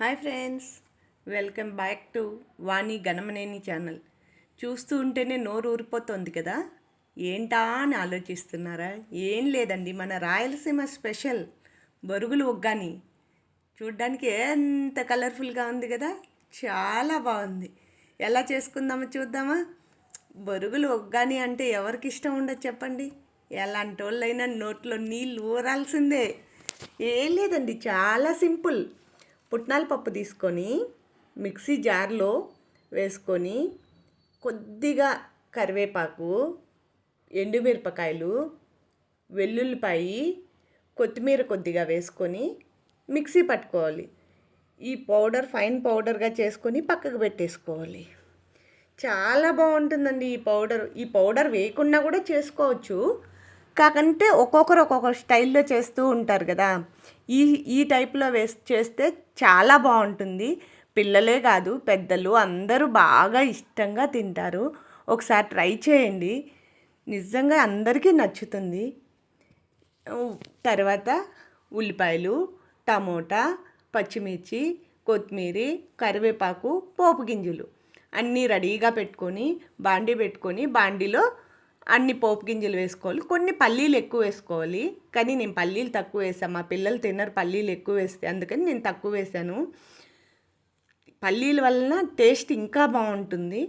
Hi friends welcome back to Vani Ganamaneni channel. చూస్తూ ఉంటేనే నోరు ఊరిపోతుంది కదా? ఏంటా అని ఆలోచిస్తున్నారా? ఏం లేదండి మన రాయలసీమ స్పెషల్ బొరుగులు ఒగ్గాని. చూడ్డానికి ఎంత కలర్ఫుల్గా ఉంది కదా? చాలా బాగుంది. ఎలా చేసుకుందామో చూద్దామా? బొరుగులు ఒగ్గాని అంటే ఎవరికి ఇష్టం ఉండదు చెప్పండి. ఎలాంటి వాళ్ళైనా నోట్లో నీళ్ళు ఊరాల్సిందే. ఏం లేదండి చాలా సింపుల్. పుట్నాల పప్పు తీసుకొని మిక్సీ జార్లో వేసుకొని కొద్దిగా కరివేపాకు ఎండుమిరపకాయలు వెల్లుల్లిపాయి కొత్తిమీర కొద్దిగా వేసుకొని మిక్సీ పట్టుకోవాలి. ఈ పౌడర్ ఫైన్ పౌడర్గా చేసుకొని పక్కకు పెట్టేసుకోవాలి. చాలా బాగుంటుందండి ఈ పౌడర్. ఈ పౌడర్ వేయకుండా కూడా చేసుకోవచ్చు. కాకంటే ఒక్కొక్కరు ఒక్కొక్క స్టైల్లో చేస్తూ ఉంటారు కదా. ఈ ఈ టైప్లో వేస్ట్ చేస్తే చాలా బాగుంటుంది. పిల్లలే కాదు పెద్దలు అందరూ బాగా ఇష్టంగా తింటారు. ఒకసారి ట్రై చేయండి. నిజంగా అందరికీ నచ్చుతుంది. తర్వాత ఉల్లిపాయలు టమోటా పచ్చిమిర్చి కొత్తిమీర కరివేపాకు పోపు గింజలు. అన్నీ రెడీగా పెట్టుకొని బాండీ పెట్టుకొని బాండీలో అన్ని పోపు గింజలు వేసుకోవాలి. కొన్ని పల్లీలు ఎక్కువ వేసుకోవాలి. కానీ నేను పల్లీలు తక్కువ వేసాను మా పిల్లలు తిన్నారు పల్లీలు ఎక్కువ వేస్తే. అందుకని నేను తక్కువ వేసాను. పల్లీల వలన టేస్ట్ ఇంకా బాగుంటుంది.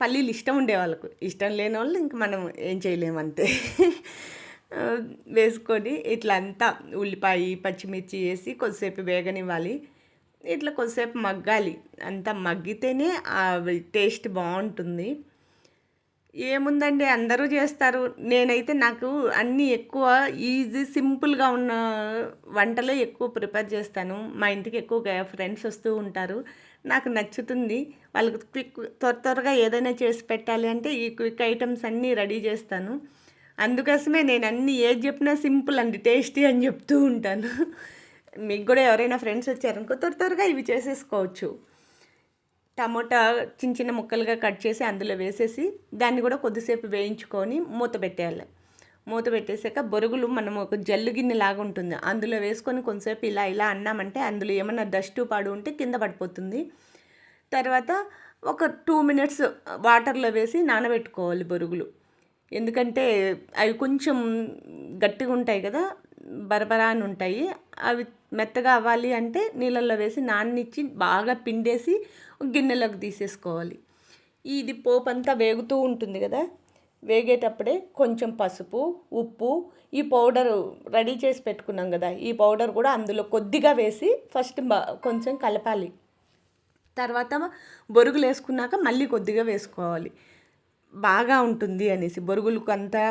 పల్లీలు ఇష్టం ఉండే వాళ్ళకు. ఇష్టం లేని వాళ్ళు ఇంక మనం ఏం చేయలేము అంతే. వేసుకొని ఇట్లా అంతా ఉల్లిపాయ పచ్చిమిర్చి వేసి కొద్దిసేపు వేగనివ్వాలి. ఇట్లా కొద్దిసేపు మగ్గాలి. అంతా మగ్గితేనే టేస్ట్ బాగుంటుంది. ఏముందండి? అందరూ చేస్తారు. నేనైతే నాకు అన్నీ ఎక్కువ ఈజీ సింపుల్గా ఉన్న వంటలే ఎక్కువ ప్రిపేర్ చేస్తాను. మా ఇంటికి ఎక్కువ ఫ్రెండ్స్ వస్తూ ఉంటారు. నాకు నచ్చుతుంది. వాళ్ళకి క్విక్ త్వర త్వరగా ఏదైనా చేసి పెట్టాలి అంటే ఈ క్విక్ ఐటమ్స్ అన్నీ రెడీ చేస్తాను. అందుకోసమే నేను అన్నీ ఏది చెప్పినా సింపుల్ అండి టేస్టీ అని చెప్తూ ఉంటాను. మీకు కూడా ఎవరైనా ఫ్రెండ్స్ వచ్చారనుకో త్వర త్వరగా ఇవి చేసేసుకోవచ్చు. టమోటా చిన్న చిన్న ముక్కలుగా కట్ చేసి అందులో వేసేసి దాన్ని కూడా కొద్దిసేపు వేయించుకొని మూత పెట్టేయాలి. మూత పెట్టేసాక బొరుగులు మనం ఒక జల్లు గిన్నె లాగా ఉంటుంది. అందులో వేసుకొని కొంతసేపు ఇలా ఇలా అన్నామంటే అందులో ఏమన్నా డస్ట్ పాడు ఉంటే కింద పడిపోతుంది. తర్వాత ఒక టూ మినిట్స్ వాటర్లో వేసి నానబెట్టుకోవాలి బొరుగులు. ఎందుకంటే అవి కొంచెం గట్టిగా ఉంటాయి కదా బరబరా అని ఉంటాయి అవి మెత్తగా అవ్వాలి అంటే నీళ్ళల్లో వేసి నాన్నిచ్చి బాగా పిండేసి గిన్నెలోకి తీసేసుకోవాలి. ఇది పోపు అంతా వేగుతూ ఉంటుంది కదా. వేగేటప్పుడే కొంచెం పసుపు ఉప్పు ఈ పౌడర్ రెడీ చేసి పెట్టుకున్నాం కదా. ఈ పౌడర్ కూడా అందులో కొద్దిగా వేసి ఫస్ట్ కొంచెం కలపాలి. తర్వాత బొరుగులు వేసుకున్నాక మళ్ళీ కొద్దిగా వేసుకోవాలి. బాగా ఉంటుంది అనేసి బొరుగులకు అంతా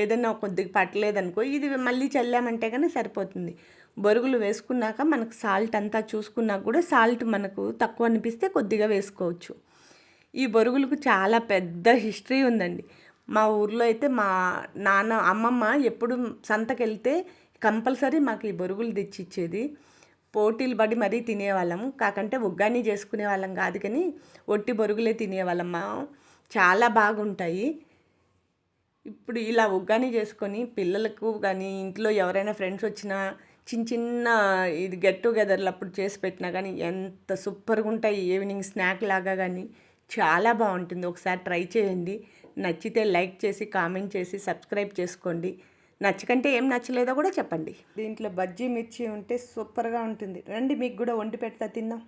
ఏదైనా కొద్దిగా పట్టలేదనుకో ఇది మళ్ళీ చల్లామంటే కానీ సరిపోతుంది. బొరుగులు వేసుకున్నాక మనకు సాల్ట్ అంతా చూసుకున్నా కూడా సాల్ట్ మనకు తక్కువ అనిపిస్తే కొద్దిగా వేసుకోవచ్చు. ఈ బొరుగులకు చాలా పెద్ద హిస్టరీ ఉందండి. మా ఊర్లో అయితే మా నాన్న అమ్మమ్మ ఎప్పుడు సంతకెళ్తే కంపల్సరీ మాకు ఈ బొరుగులు తెచ్చిచ్చేది. పోటీలు పడి మరీ తినేవాళ్ళం కాకంటే ఒగ్గాని చేసుకునే వాళ్ళం కాదు కానీ ఒట్టి బొరుగులే తినేవాళ్ళం చాలా బాగుంటాయి. ఇప్పుడు ఇలా ఉగ్గాని చేసుకొని పిల్లలకు కానీ ఇంట్లో ఎవరైనా ఫ్రెండ్స్ వచ్చినా చిన్న చిన్న ఇది గెట్ టుగెదర్లు అప్పుడు చేసి పెట్టినా కానీ ఎంత సూపర్గా ఉంటాయి. ఈవినింగ్ స్నాక్ లాగా కానీ చాలా బాగుంటుంది. ఒకసారి ట్రై చేయండి. నచ్చితే లైక్ చేసి కామెంట్ చేసి సబ్స్క్రైబ్ చేసుకోండి. నచ్చకంటే ఏం నచ్చలేదో కూడా చెప్పండి. దీంట్లో బజ్జీ మిర్చి ఉంటే సూపర్గా ఉంటుంది. రండి మీకు కూడా వండి పెడతా తిందాం.